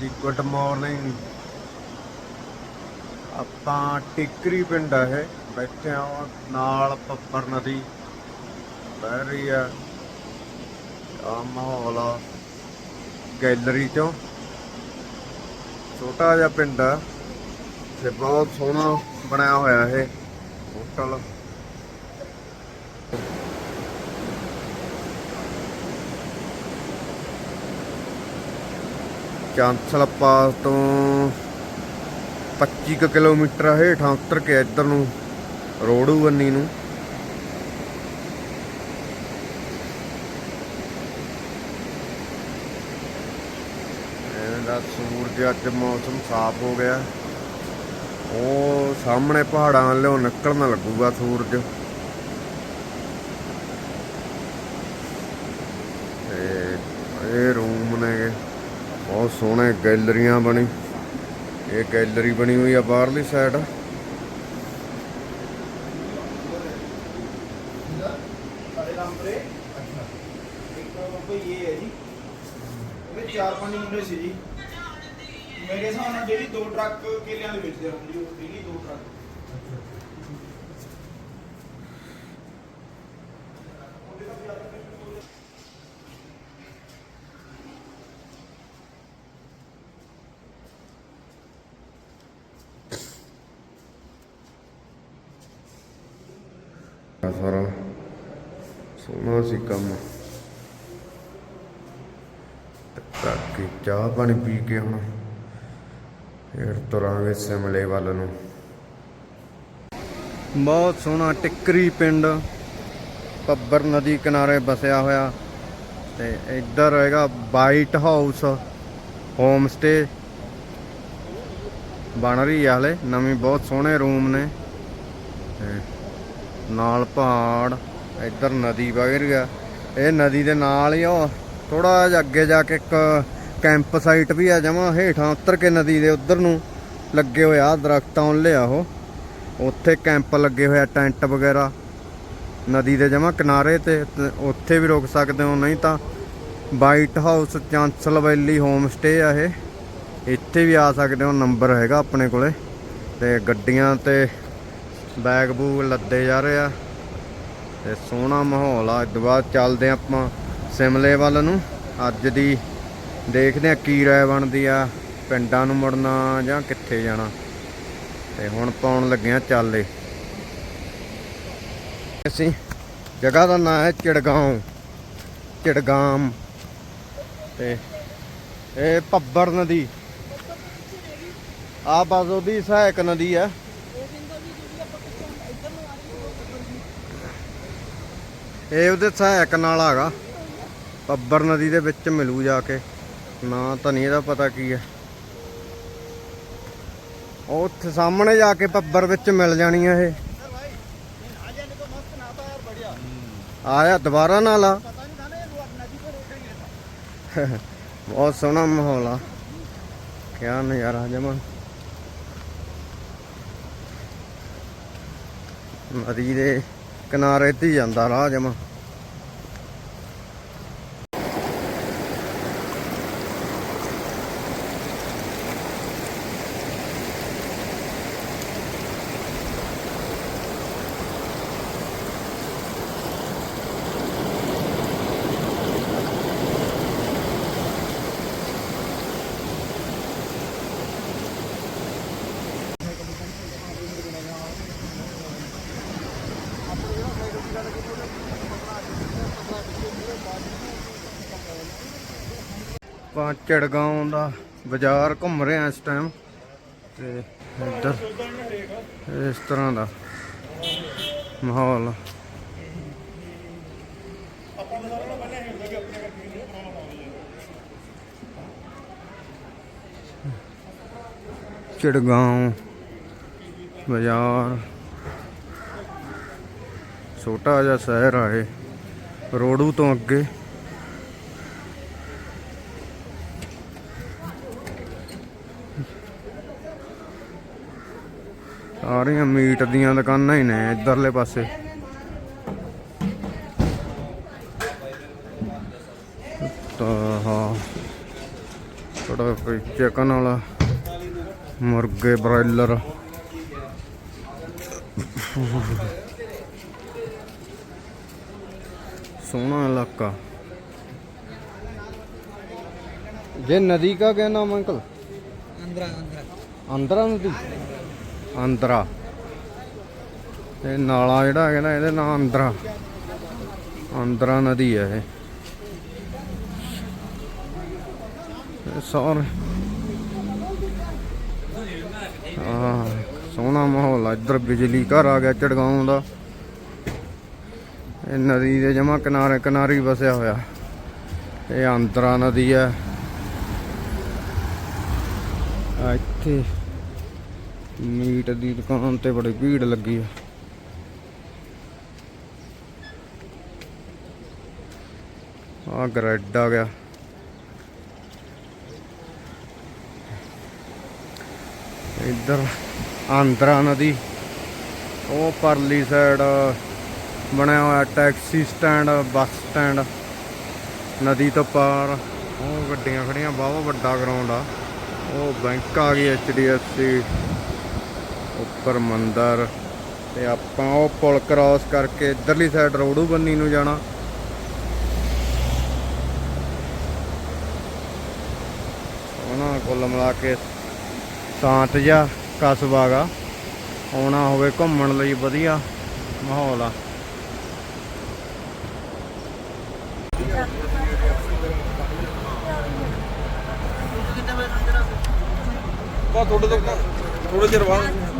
ਜੀ good morning ਆਪਾਂ ਟਿਕਰੀ ਪਿੰਡ ਆ ਇਹ, ਬੈਠੇ ਆ ਨਾਲ ਪੱਪਰ ਨਦੀ, ਬਹਿ ਰਹੀ ਆ। ਆ ਮਾਹੌਲ ਆ, ਗੈਲਰੀ ਚੋਂ। ਛੋਟਾ ਜਿਹਾ ਪਿੰਡ ਆ, ਤੇ ਬਹੁਤ ਸੋਹਣਾ ਬਣਿਆ ਹੋਇਆ ਇਹ ਹੋਟਲ। ਚਾਂਸਲ ਪਾਸ ਤੋਂ 25 ਕੁ ਕਿਲੋਮੀਟਰ ਹੇਠਾਂ ਉਤਰ ਕੇ ਇੱਧਰ ਨੂੰ, ਰੋੜੂ ਬੰਨੀ ਨੂੰ। ਐਵੇਂ ਸੂਰਜ ਅੱਜ ਮੌਸਮ ਸਾਫ਼ ਹੋ ਗਿਆ। ਉਹ ਸਾਹਮਣੇ ਪਹਾੜਾਂ ਵੱਲੋਂ ਨਿਕਲਣ ਲੱਗੂਗਾ ਸੂਰਜ ਤੇ ਇਹ ਰੂਮ ਨੇ ਬਹੁਤ ਸੋਹਣੇ ਗੈਲਰੀਆਂ ਬਣੀ। ਇਹ ਗੈਲਰੀ ਬਣੀ ਹੋਈ ਆ ਬਾਹਰਲੀ ਸਾਈਡ ਚਾਰ ਪੰਜ ਮੁੰਡੇ ਸੀ ਜੀ ਮੇਰੇ ਹਿਸਾਬ ਨਾਲ ਜਿਹੜੀ ਦੋ ਟਰੱਕ ਕੇਲਿਆਂ ਦੇ ਵੇਚਦੇ ਆ ਜੀ ਉਹ ਡੇਲੀ ਦੋ ਟਰੱਕ ਆ ਸਾਰਾ ਸੋਹਣਾ ਸੀ ਕੰਮ। ਤੇ ਬਾਕੀ ਚਾਹ ਪਾਣੀ ਪੀ ਕੇ ਹੁਣ ਫਿਰ ਤੁਰਾਂਗੇ ਸਿਮਲੇ ਵੱਲ ਨੂੰ। ਬਹੁਤ ਸੋਹਣਾ ਟਿੱਕਰੀ ਪਿੰਡ। ਪੱਬਰ ਨਦੀ ਕਿਨਾਰੇ ਬਸਿਆ ਹੋਇਆ ਤੇ ਇੱਧਰ ਹੈਗਾ ਵਾਈਟ ਹਾਊਸ ਹੋਮ ਸਟੇ ਬਣ ਰਹੀ ਆ ਹਲੇ, ਨਵੀਂ ਬਹੁਤ ਸੋਹਣੇ ਰੂਮ ਨੇ। ਨਾਲ ਪਹਾੜ। ਇੱਧਰ ਨਦੀ ਵਗ ਰਹੀ ਆ ਇਹ ਨਦੀ ਦੇ ਨਾਲ ਹੀ ਉਹ ਥੋੜਾ ਜਿਹਾ ਅੱਗੇ ਜਾ ਕੇ ਇੱਕ ਕੈਂਪ ਸਾਈਟ ਵੀ ਆ ਜਮਾ। ਹੇਠਾਂ ਉਤਰ ਕੇ ਨਦੀ ਦੇ ਉਧਰ ਨੂੰ ਲੱਗੇ ਹੋਇਆ ਦਰਖਤਾਂ ਉੱਲੇ ਆ ਉਹ। ਉੱਥੇ ਕੈਂਪ ਲੱਗੇ ਹੋਇਆ ਟੈਂਟ ਵਗੈਰਾ। ਨਦੀ ਦੇ ਜਮਾ ਕਿਨਾਰੇ ਤੇ ਉੱਥੇ ਵੀ ਰੁਕ ਸਕਦੇ ਹੋ। ਨਹੀਂ ਤਾਂ White House Chansal valley home stay ਆ ਇਹ। ਇੱਥੇ ਵੀ ਆ ਸਕਦੇ ਹੋ। ਨੰਬਰ ਹੈਗਾ ਆਪਣੇ ਕੋਲੇ। ਤੇ ਗੱਡੀਆਂ ਤੇ ਬੈਗ ਬੂਗ ਲੱਦੇ ਜਾ ਰਹੇ ਆ। ਤੇ ਸੋਹਣਾ ਮਾਹੌਲ ਆ। ਇਸ ਤੋਂ ਬਾਅਦ ਚੱਲਦੇ ਆ ਆਪਾਂ ਸਿਮਲੇ ਵੱਲ ਨੂੰ। ਅੱਜ ਦੀ ਦੇਖਦੇ ਆ ਕੀ ਰਾਏ ਬਣਦੀ ਆ ਪਿੰਡਾਂ ਨੂੰ ਮੁੜਨਾ ਜਾਂ ਕਿੱਥੇ ਜਾਣਾ। ਤੇ ਹੁਣ ਪਾਉਣ ਲੱਗਿਆ ਚਾਲੇ। ਅਸੀਂ ਜਗ੍ਹਾ ਦਾ ਨਾਮ ਹੈ ਚਿੜਗਾਉਂ। ਚਿੜਗਾਮ। ਤੇ ਇਹ ਪੱਬਰ ਨਦੀ। ਆ ਬਸ ਉਹਦੀ ਸਹਾਇਕ ਨਦੀ ਆ। ਇਹ ਉਹਦੇ ਸਹਾਇਕ ਨਾਲ ਹੈਗਾ। ਪੱਬਰ ਨਦੀ ਦੇ ਵਿੱਚ ਮਿਲੂ ਜਾ ਕੇ। ਨਾ ਤਾਂ ਨਹੀਂ ਇਹਦਾ ਪਤਾ ਕੀ ਹੈ ਉੱਥੇ ਸਾਹਮਣੇ ਜਾ ਕੇ ਪੱਬਰ ਵਿੱਚ ਮਿਲ ਜਾਣੀ ਆ ਇਹ। ਆਇਆ ਦੁਬਾਰਾ ਨਾਲ ਆ। ਬਹੁਤ ਸੋਹਣਾ ਮਾਹੌਲ ਆ। ਕਿਆ ਨਜ਼ਾਰਾ ਜਮਾ। ਨਦੀ ਦੇ ਕਿਨਾਰੇ ਤੇ ਜਾਂਦਾ ਰਾਹ ਜਮਾ। ਆਪਾਂ ਚੜਗਾਉਂ ਦਾ ਬਾਜ਼ਾਰ ਘੁੰਮ ਰਹੇ ਆ ਇਸ ਟਾਈਮ ਤੇ ਇੱਧਰ ਇਸ ਤਰ੍ਹਾਂ ਦਾ ਮਾਹੌਲ ਚੜਗਾਉਂ ਬਾਜ਼ਾਰ, ਛੋਟਾ ਜਿਹਾ ਸ਼ਹਿਰ ਆ ਇਹ ਰੋਡੂ ਤੋਂ ਅੱਗੇ। ਸਾਰੀਆਂ ਮੀਟ ਦੀਆਂ ਦੁਕਾਨਾਂ ਹੀ ਨੇ ਇਧਰਲੇ ਪਾਸੇ ਤਾਂ ਹਾਂ ਜਿਹੜਾ ਕੋਈ ਚਿਕਨ ਵਾਲਾ ਮੁਰਗੇ ਬ੍ਰਾਇਲਰ ਸੋਹਣਾ ਇਲਾਕਾ ये नदी का क्या नाम है अंकल अंदर अंदर ਆਂਦਰਾ ਨਦੀ ਆਂਦਰਾ ਇਹ ਨਾਲਾ ਜਿਹੜਾ ਹੈਗਾ ਨਾ, ਇਹਦੇ ਨਾਂ ਆਂਦਰਾ ਆਂਦਰਾ ਨਦੀ ਹੈ ਇਹ। ਇਹ ਸਾਰੇ। ਆ ਸੋਹਣਾ ਮਾਹੌਲ ਆ। ਇੱਧਰ ਬਿਜਲੀ ਘਰ ਆ ਗਿਆ ਚੜਗਾਉਂ ਦਾ। ਇਹ ਨਦੀ ਦੇ ਜਮਾ ਕਿਨਾਰੇ ਕਿਨਾਰੀ ਵਸਿਆ ਹੋਇਆ। ਇਹ ਆਂਦਰਾ ਨਦੀ ਹੈ ਇੱਥੇ ਮੀਟ ਦੀ ਦੁਕਾਨ ਤੇ ਬੜੀ ਭੀੜ ਲੱਗੀ ਆ। ਆ ਗ੍ਰੈਡ ਆ ਗਿਆ। ਇੱਧਰ ਆਂਦਰਾ ਨਦੀ, ਉਹ ਪਰਲੀ ਸਾਈਡ ਬਣਿਆ ਹੋਇਆ ਟੈਕਸੀ ਸਟੈਂਡ ਬੱਸ ਸਟੈਂਡ ਨਦੀ ਤੋਂ ਪਾਰ। ਉਹ ਗੱਡੀਆਂ ਖੜੀਆਂ ਬਹੁਤ ਵੱਡਾ ਗਰਾਊਂਡ ਆ। ਉਹ ਬੈਂਕ ਆ ਗਈ ਐਚਡੀਐਫਸੀ ਉੱਪਰ ਮੰਦਰ ਤੇ ਆਪਾਂ ਉਹ ਪੁਲ ਕ੍ਰਾਸ ਕਰਕੇ ਇਧਰਲੀ ਸਾਈਡ ਰੋਡੂ ਬੰਨੀ ਨੂੰ ਜਾਣਾ। ਉਹਨਾਂ ਕੁੱਲ ਮਿਲਾ ਕੇ ਸ਼ਾਂਤ ਜਿਹਾ ਕਸਬਾ ਆਉਣਾ ਹੋਵੇ ਘੁੰਮਣ ਲਈ ਵਧੀਆ ਮਾਹੌਲ ਆ। ਤੁਹਾਡੇ ਤੋਂ ਥੋੜੇ ਚਿਰ ਬਾਅਦ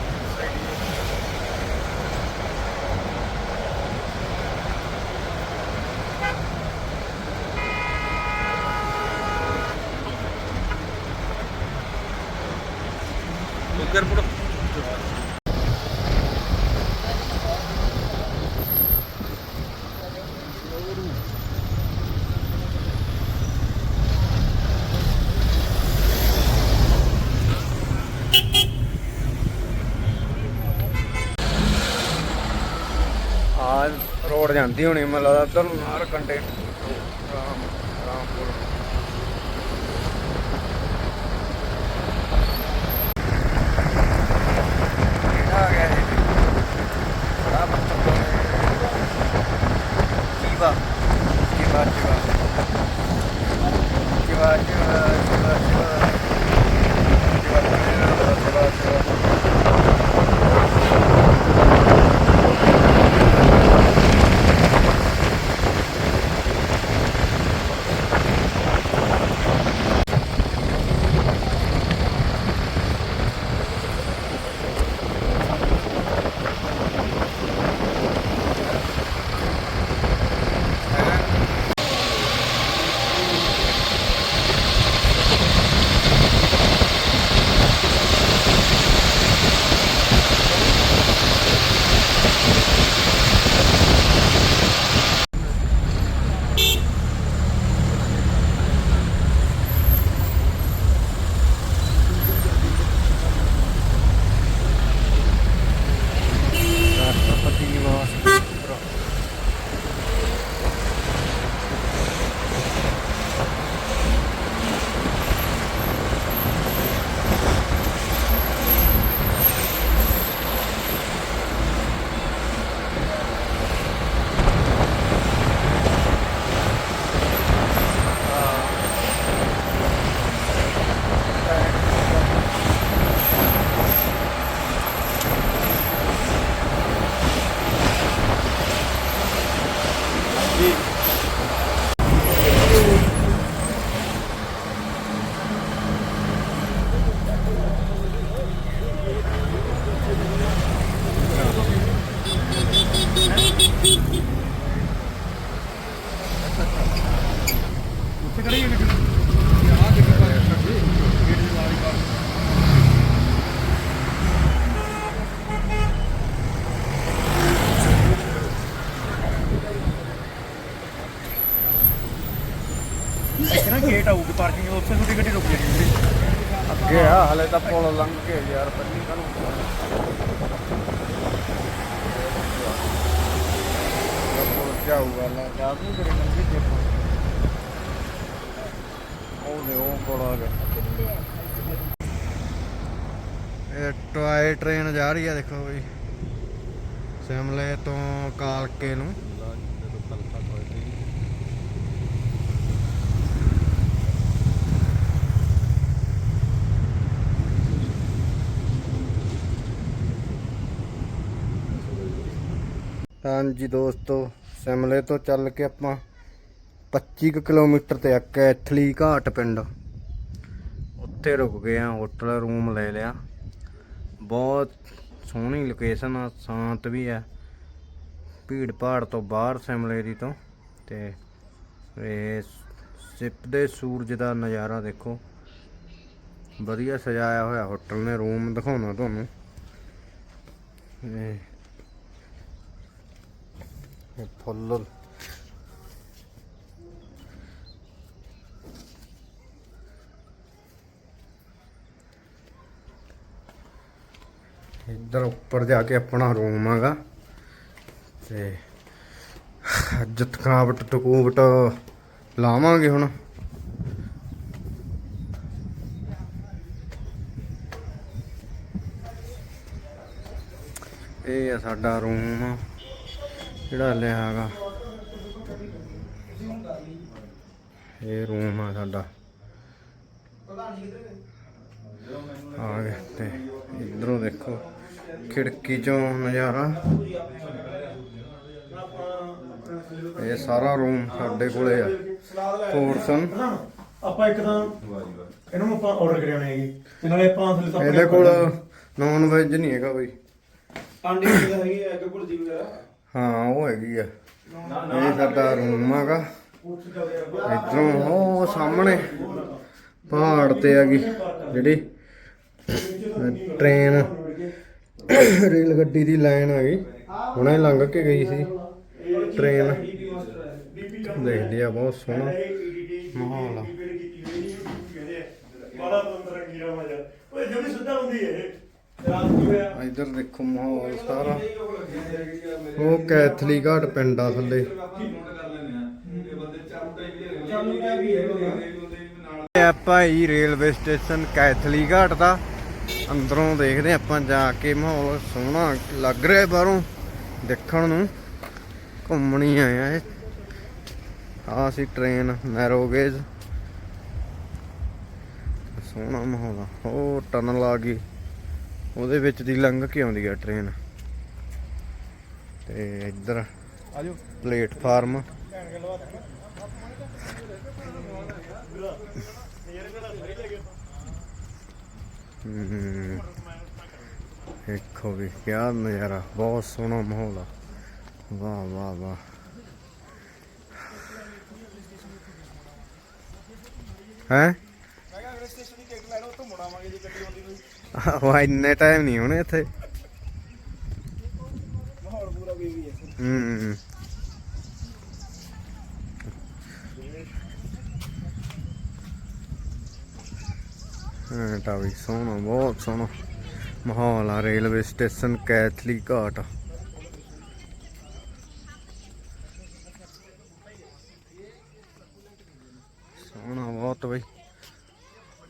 ਰੋਡ ਜਾਂਦੀ ਹੋਣੀ ਮੈਨੂੰ ਲੱਗਦਾ ਇੱਧਰ ਨੂੰ ਕੰਡੇ ਰਾਮ ਰਾਮਪੁਰ। ਵੀਰੇ ਆ ਹਲੇ ਤਾਂ ਪੁਲ ਲੰਘ ਕੇ ਯਾਰ ਪੰਨੀ ਕਾਨੂੰ ਪੁਲ ਜਾਊਗਾ ਲੈ ਜਾ ਕਰੇ ਲੰਘੇ ਜੇ ਉਹ ਦੇ ਉਹ ਕੋਲ ਆ ਗਿਆ। ਇਹ ਟੋਏ ਟ੍ਰੇਨ ਜਾ ਰਹੀ ਆ, ਦੇਖੋ ਬਈ। ਸਿਮਲੇ ਤੋਂ ਕਾਲਕੇ ਨੂੰ। ਹਾਂਜੀ ਦੋਸਤੋ, ਸਿਮਲੇ ਤੋਂ ਚੱਲ ਕੇ ਆਪਾਂ 25 ਕੁ ਕਿਲੋਮੀਟਰ ਤੇ ਆ ਕੈਥਲੀ ਘਾਟ ਪਿੰਡ। ਉੱਥੇ ਰੁਕ ਗਏ ਆ ਹੋਟਲ ਰੂਮ ਲੈ ਲਿਆ। ਬਹੁਤ ਸੋਹਣੀ ਲੋਕੇਸ਼ਨ ਆ, ਸ਼ਾਂਤ ਵੀ ਆ ਭੀੜ ਭਾੜ ਤੋਂ ਬਾਹਰ ਸਿਮਲੇ ਦੀ ਤੋਂ। ਤੇ ਇਹ ਸਿੱਪਦੇ ਸੂਰਜ ਦਾ ਨਜ਼ਾਰਾ ਦੇਖੋ। ਵਧੀਆ ਸਜਾਇਆ ਹੋਇਆ ਹੋਟਲ ਨੇ, ਰੂਮ ਦਿਖਾਉਣਾ ਤੁਹਾਨੂੰ। ਇਹ ਇਹ ਫੁੱਲ ਇੱਧਰ ਉੱਪਰ ਜਾ ਕੇ ਆਪਣਾ ਰੂਮ ਹੈਗਾ। ਤੇ ਅੱਜ ਥਕਾਵਟ ਟਕੂਵਟ ਲਾਵਾਂਗੇ ਹੁਣ। ਇਹ ਆ ਸਾਡਾ ਰੂਮ ਜਿਹੜਾ ਲਿਆ ਹੈਗਾ ਇਹ ਰੂਮ ਆ ਸਾਡਾ। ਆ ਗਏ ਤੇ ਇਧਰੋਂ ਦੇਖੋ ਖਿੜਕੀ ਚੋਂ ਨਜ਼ਾਰਾ। ਇਹ ਸਾਰਾ ਰੂਮ ਸਾਡੇ ਕੋਲੇ ਆ। ਪੋਰਸ਼ਨ ਆਪਾਂ ਇੱਕ ਤਾਂ ਇਹਨੂੰ ਆਪਾਂ ਆਰਡਰ ਕਰਿਆ ਹੋਣੇ ਹੈਗੇ ਤੇ ਨਾਲੇ ਆਪਾਂ ਥੱਲੇ ਤਾਂ ਇਹਦੇ ਕੋਲ ਨੌਨ ਵੈਜ ਨਹੀਂ ਹੈਗਾ ਬਈ। ਆਂਡੇ ਹੈਗੇ ਐਗ ਭੁਰਜੀ ਵਗੈਰਾ ਹਾਂ ਉਹ ਹੈਗੀ ਆ। ਇਹ ਸਾਡਾ ਰੂਮ ਹੈਗਾ। ਇਧਰੋਂ ਉਹ ਸਾਹਮਣੇ ਪਹਾੜ ਤੇ ਹੈਗੀ ਜਿਹੜੀ ਟ੍ਰੇਨ ਰੇਲ ਗੱਡੀ ਦੀ ਲਾਈਨ ਹੈਗੀ। ਹੁਣੇ ਲੰਘ ਕੇ ਗਈ ਸੀ। ਟ੍ਰੇਨ ਦੇਖਦੇ ਆ ਬਹੁਤ ਸੋਹਣਾ ਮਾਹੌਲ ਆ। ਬੜਾ ਕੀੜਾ ਮਜਾ ਓਏ ਜਿਹੜੀ ਸਿੱਧਾ ਹੁੰਦੀ ਹੈ ਇਧਰ ਦੇਖੋ ਮਾਹੌਲ ਸਾਰਾ। ਉਹ ਕੈਥਲੀ ਘਾਟ ਪਿੰਡ ਆ ਥੱਲੇ। ਆ ਭਾਈ ਰੇਲਵੇ ਸਟੇਸ਼ਨ ਕੈਥਲੀ ਘਾਟ ਦਾ। ਅੰਦਰੋਂ ਦੇਖਦੇ ਆਪਾਂ ਜਾ ਕੇ ਮਾਹੌਲ ਸੋਹਣਾ ਲੱਗ ਰਿਹਾ ਬਾਹਰੋਂ ਦੇਖਣ ਨੂੰ। ਘੁੰਮਣੀ ਆਏ ਆ ਇਹ। ਆ ਸੀ ਟ੍ਰੇਨ ਨੈਰੋਗੇਜ ਸੋਹਣਾ ਮਾਹੌਲ ਹੋਰ ਉਹ ਟਨਲ ਆ ਗਈ। ਉਹਦੇ ਵਿੱਚ ਦੀ ਲੰਘ ਕੇ ਆਉਂਦੀ ਆ ਟ੍ਰੇਨ ਤੇ ਇੱਧਰ ਆਜੋ। ਪਲੇਟਫਾਰਮ ਦੇਖੋ ਵੀ ਕਿਆ ਨਜ਼ਾਰਾ ਬਹੁਤ ਸੋਹਣਾ ਮਾਹੌਲ ਆ। ਵਾਹ ਵਾਹ ਵਾਹ। ਹੈ? ਮੈਂ ਕਿਹਾ ਅਗਲੇ ਸਟੇਸ਼ਨ ਦੀ ਟਿਕਟ ਲੈ ਲਓ ਉੱਥੋਂ ਮੁੜਾਵਾਂਗੇ ਜੇ ਗੱਡੀ ਆਉਂਦੀ। ਆਹੋ ਇੰਨੇ ਟਾਈਮ ਨਹੀਂ ਹੋਣੇ ਇੱਥੇ। ਮਾਹੌਲ ਪੂਰਾ ਵੀ ਹੈ। ਹੂੰ ਹਾਂ ਤਾਂ ਸੋਹਣਾ, ਬਹੁਤ ਸੋਹਣਾ ਮਾਹੌਲ ਆ ਰੇਲਵੇ ਸਟੇਸ਼ਨ, ਕੈਥਲੀ ਘਾਟ। ਸੋਹਣਾ ਬਹੁਤ ਬਈ।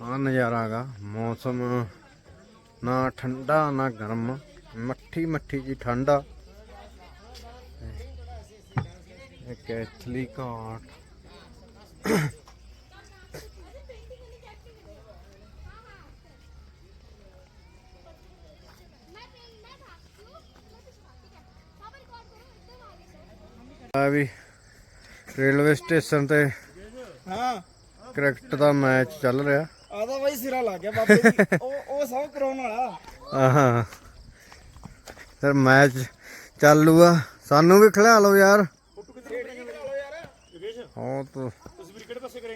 ਆ ਨਜ਼ਾਰਾ ਹੈਗਾ, ਮੌਸਮ ਨਾ ਠੰਡਾ ਨਾ ਗਰਮ। ਮੱਠੀ ਮੱਠੀ ਜੀ ਠੰਡਾ ਕੈਥਲੀ ਘਾਟ। ਆ ਵੀ ਰੇਲਵੇ ਸਟੇਸ਼ਨ ਤੇ ਹਾਂ। ਕ੍ਰਿਕਟ ਦਾ ਮੈਚ ਚੱਲ ਰਿਹਾ। ਆਦਾ ਬਾਈ ਸਿਰਾ ਲੱਗ ਗਿਆ ਬਾਬੇ ਦੀ ਉਹ ਸਭ ਕਰਾਉਣ ਵਾਲਾ। ਆਹਾਂ। ਫਿਰ ਮੈਚ ਚੱਲੂਗਾ ਸਾਨੂੰ ਵੀ ਖਿਲਾ ਲਓ ਯਾਰ।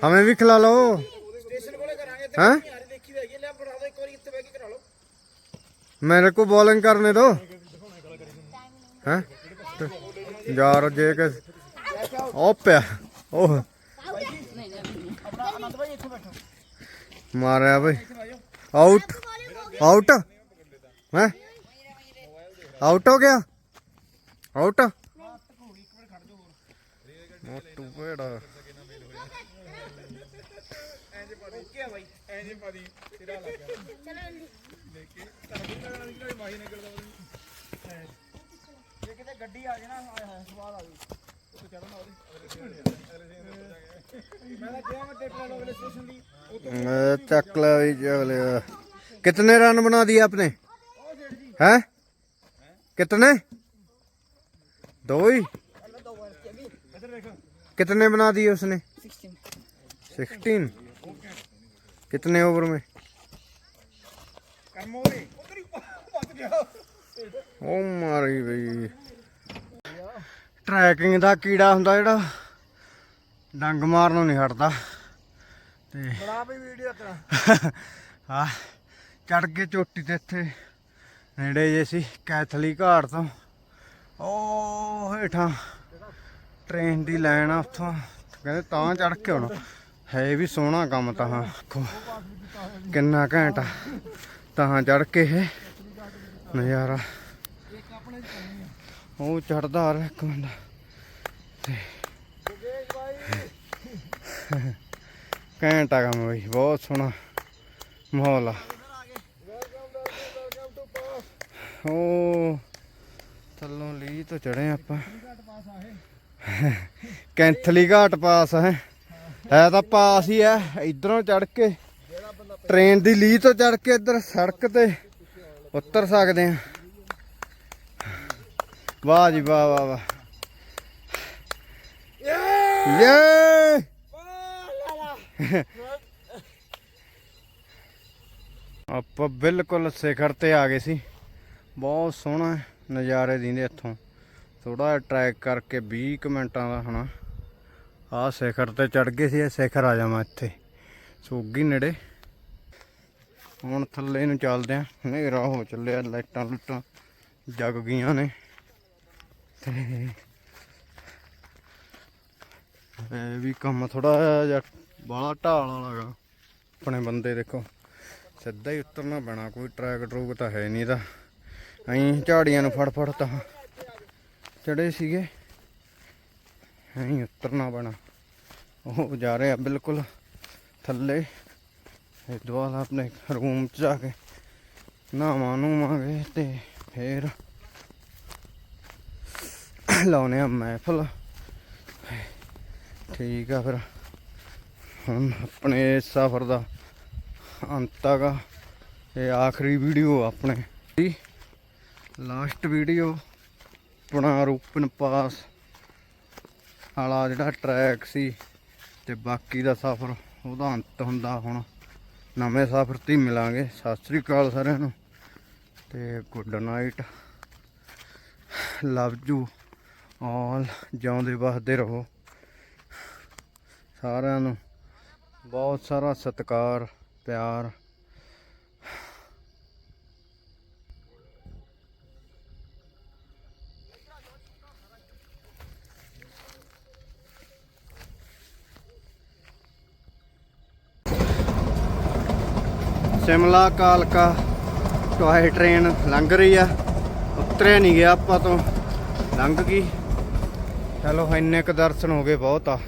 ਹਮੇ ਵੀ ਖਿਲਾ ਲਓ। ਸਟੇਸ਼ਨ ਮੇਰੇ ਕੋ ਬੋਲਿੰਗ ਕਰਨੇ ਦੋ। ਹਾਂ? ਯਾਰ ਜੇ ਕਿ ਉਹ ਪਿਆ। ਮਾਰਿਆ ਬਈ। ਆਊਟ ਆਊਟ ਹੈ? ਆਊਟ ਹੋ ਗਿਆ? ਆਊਟ ਮੋਟੂ ਭੇੜਾ। ਐਂਜ ਪਾ ਦੇ ਕੀ ਆ ਬਾਈ ਚਲੋ ਜਲਦੀ ਲੈ ਕੇ ਤੜਕੇ ਨਾਲ ਮਾਹੀ ਨਿਕਲਦਾ ਬੰਦੇ ਜੇ ਕਿਤੇ ਗੱਡੀ ਆ ਜੇ ਨਾ ਹਾਏ ਹਾਏ ਸਵਾਦ ਆ ਗਈ ਉੱਤੇ ਚੜਨਾ ਉਹਦੇ ਮੈਂ ਤਾਂ ਚੱਕ ਲੈ ਵੀ कितने रन बना दिए आपने हैं कितने दो ही कितने बना दिए उसने सिक्सटीन कितने ओवर में ਕੰਮ ਹੋਵੇ ਉਧਰ ਹੀ ਪੱਤ ਗਿਆ ਉਹ ਮਾਰੀ ਬਈ ਟਰੈਕਿੰਗ ਦਾ ਕੀੜਾ ਹੁੰਦਾ ਜਿਹੜਾ ਡੰਗ ਮਾਰਨੋਂ ਨਹੀਂ ਹਟਦਾ ਤੇ ਬਣਾ ਵੀ ਵੀਡੀਓ ਤੇਰਾ ਹਾਂ ਚੜ ਕੇ ਚੋਟੀ ਤੇ ਇੱਥੇ ਨੇੜੇ ਜੇ ਸੀ ਕੈਥਲੀ ਘਾਟ ਤੋਂ। ਉਹ ਹੇਠਾਂ ਟ੍ਰੇਨ ਦੀ ਲਾਈਨ ਆ ਉੱਥੋਂ। ਕਹਿੰਦੇ ਤਾਂ ਚੜ ਕੇ ਆਉਣਾ। ਹੈ ਵੀ ਸੋਹਣਾ ਕੰਮ ਤਾਂ ਕਿੰਨਾ ਘੈਂਟ ਆ। ਤਾਂ ਚੜ ਕੇ ਇਹ ਨਜ਼ਾਰਾ। ਉਹ ਚੜਦਾ ਆ ਰਿਹਾ ਇੱਕ ਬੰਦਾ ਤੇ ਘੈਂਟ ਆ ਕੰਮ ਬਈ, ਬਹੁਤ ਸੋਹਣਾ ਮਾਹੌਲ ਆ। ਉਹ ਥੱਲੋਂ ਲੀ ਤੋਂ ਚੜੇ ਆਪਾਂ। ਕੈਂਥਲੀ ਘਾਟ ਪਾਸ ਹੈ। ਹੈ ਤਾਂ ਪਾਸ ਹੀ ਹੈ, ਇਧਰੋਂ ਚੜ ਕੇ। ਟ੍ਰੇਨ ਦੀ ਲੀ ਤੋਂ ਚੜ ਕੇ ਇੱਧਰ ਸੜਕ ਤੇ ਉਤਰ ਸਕਦੇ ਆ ਵਾਹ ਜੀ ਵਾਹ ਵਾਹ ਵਾਹ। ਯੇ! ਆਪਾਂ ਬਿਲਕੁਲ ਸਿਖਰ ਤੇ ਆ ਗਏ ਸੀ। ਬਹੁਤ ਸੋਹਣਾ ਨਜ਼ਾਰੇ ਦਿੰਦੇ ਇੱਥੋਂ। ਥੋੜਾ ਜਿਹਾ ਟਰੈਕ ਕਰਕੇ 20 ਕੁ ਮਿੰਟਾਂ ਦਾ ਹਨਾ। ਆਹ ਸਿਖਰ ਤੇ ਚੜ ਗਏ ਸੀ, ਇਹ ਸਿਖਰ ਆ ਜਾਵਾਂ ਇੱਥੇ। ਸੋਗੀ ਨੇੜੇ। ਹੁਣ ਥੱਲੇ ਨੂੰ ਚੱਲਦੇ ਆ। ਹਨੇਰਾ ਹੋ ਚੱਲਿਆ, ਲਾਈਟਾਂ ਲੁੱਟਾਂ ਜਗ ਗਈਆਂ ਨੇ। ਤੇ ਇਹ ਵੀ ਕੰਮ ਥੋੜਾ ਜਿਹਾ ਬਾਹਲਾ ਢਾਲ ਵਾਲਾ ਗਾ ਆਪਣੇ ਬੰਦੇ ਦੇਖੋ, ਸਿੱਧਾ ਹੀ ਉਤਰਨਾ ਪੈਣਾ, ਕੋਈ ਟਰੈਕ ਟਰੂਕ ਤਾਂ ਹੈ ਨਹੀਂ ਦਾ ਐਂ ਝਾੜੀਆਂ ਨੂੰ ਫੜ ਫੜ ਤਾਂ ਚੜੇ ਸੀਗੇ। ਐਂ ਉਤਰਨਾ ਪੈਣਾ। ਉਹ ਜਾ ਰਹੇ ਆ ਬਿਲਕੁਲ ਥੱਲੇ। ਇਹ ਦੁਆਲਾ ਆਪਣੇ ਰੂਮ ਚ ਜਾ ਕੇ ਨਹਾਵਾਂ ਨੂਵਾਂਗੇ ਤੇ ਫੇਰ ਲਾਉਨੇ ਆ ਮਹਿਫਲ। ਠੀਕ ਆ ਫਿਰ। ਹੁਣ ਆਪਣੇ ਸਫ਼ਰ ਦਾ ਅੰਤ ਹੈਗਾ। ਇਹ ਆਖਰੀ ਵੀਡੀਓ ਆਪਣੇ। ਦੀ ਲਾਸਟ ਵੀਡੀਓ, ਆਪਣਾ ਰੂਪਨ ਪਾਸ ਵਾਲਾ ਜਿਹੜਾ ਟਰੈਕ ਸੀ ਤੇ ਬਾਕੀ ਦਾ ਸਫ਼ਰ ਉਹਦਾ ਅੰਤ ਹੁੰਦਾ ਹੁਣ। ਨਵੇਂ ਸਫ਼ਰ ਤੇ ਮਿਲਾਂਗੇ। ਸਤਿ ਸ੍ਰੀ ਅਕਾਲ ਸਾਰਿਆਂ ਨੂੰ। ਤੇ good night love you all ਜਿਉਂਦੇ ਵਸਦੇ ਰਹੋ। ਸਾਰਿਆਂ ਨੂੰ ਬਹੁਤ ਸਾਰਾ ਸਤਿਕਾਰ, ਪਿਆਰ। ਸਿਮਲਾ ਕਾਲਕਾ, ਟੋਏ ਟ੍ਰੇਨ ਲੰਘ ਰਹੀ ਆ। ਉਤਰਿਆ ਨਹੀਂ ਗਿਆ ਆਪਾਂ ਤੋਂ। ਲੰਘ ਗਈ। ਚਲੋ, ਇੰਨੇ ਕੁ ਦਰਸ਼ਨ ਹੋ ਗਏ ਬਹੁਤ ਆ।